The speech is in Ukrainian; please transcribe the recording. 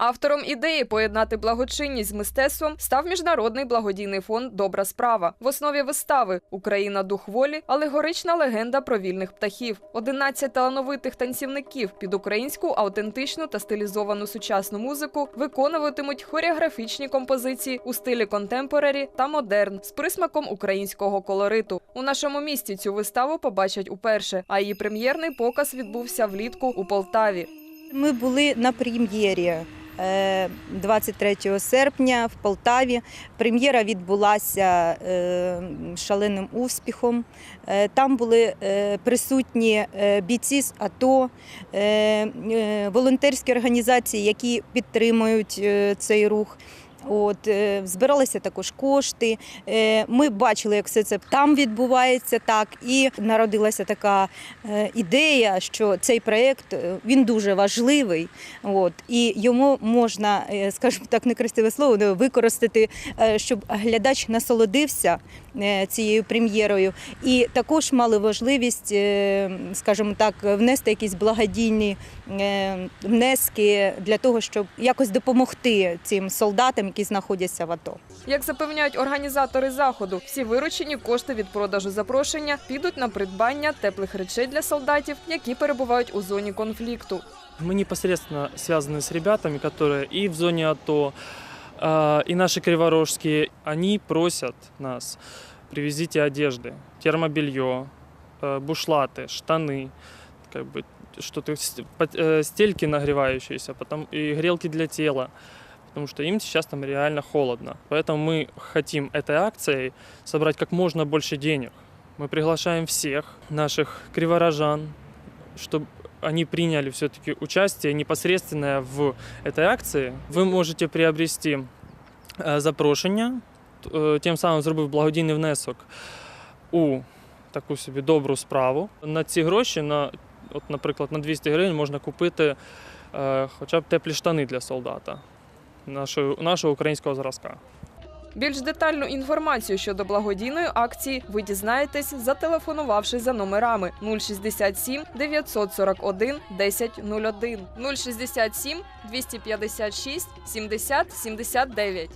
Автором ідеї поєднати благочинність з мистецтвом став міжнародний благодійний фонд Добра справа. В основі вистави Україна дух волі, алегорична легенда про вільних птахів. 11 талановитих танцівників під українську автентичну та стилізовану сучасну музику виконуватимуть хореографічні композиції у стилі контемпорарі та модерн з присмаком українського колориту. У нашому місті цю виставу побачать уперше, а її прем'єрний показ відбувся влітку у Полтаві. Ми були на прем'єрі 23 серпня в Полтаві. Прем'єра відбулася е, шаленим успіхом. Е, Там були е, присутні е, бійці з АТО, е, е, волонтерські організації, які підтримують е, цей рух. От е, збиралися також кошти. Е, Ми бачили, як все це там відбувається, так і народилася така е, ідея, що цей проєкт він дуже важливий. От і йому можна, скажімо так, некрасиве слово, використати, е, щоб глядач насолодився цією прем'єрою, і також мали важливість, скажімо так, внести якісь благодійні внески для того, щоб якось допомогти цим солдатам, які знаходяться в АТО. Як запевняють організатори заходу, всі виручені кошти від продажу запрошення підуть на придбання теплих речей для солдатів, які перебувають у зоні конфлікту. Мы непосредственно связаны с ребятами, которые и в зоне АТО, а, и наши криворожские, они просят нас, привезите одежды, термобелье, э, бушлаты, штаны, как бы что-то, с- пот- э, стельки нагревающиеся, потом и грелки для тела, потому что им сейчас там реально холодно. Поэтому мы хотим этой акцией собрать как можно больше денег. Мы приглашаем всех наших криворожан, чтобы они приняли все-таки участие непосредственное в этой акции. Ви можете приобрести е, запрошення, т- е, тим самим зробив благодійний внесок у таку собі добру справу. На ці гроші, на, от, наприклад, на 200 гривень можна купити е, хоча б теплі штани для солдата нашого, нашого українського зразка. Більш детальну інформацію щодо благодійної акції ви дізнаєтесь, зателефонувавши за номерами 067 941 1001, 067 256 70 79.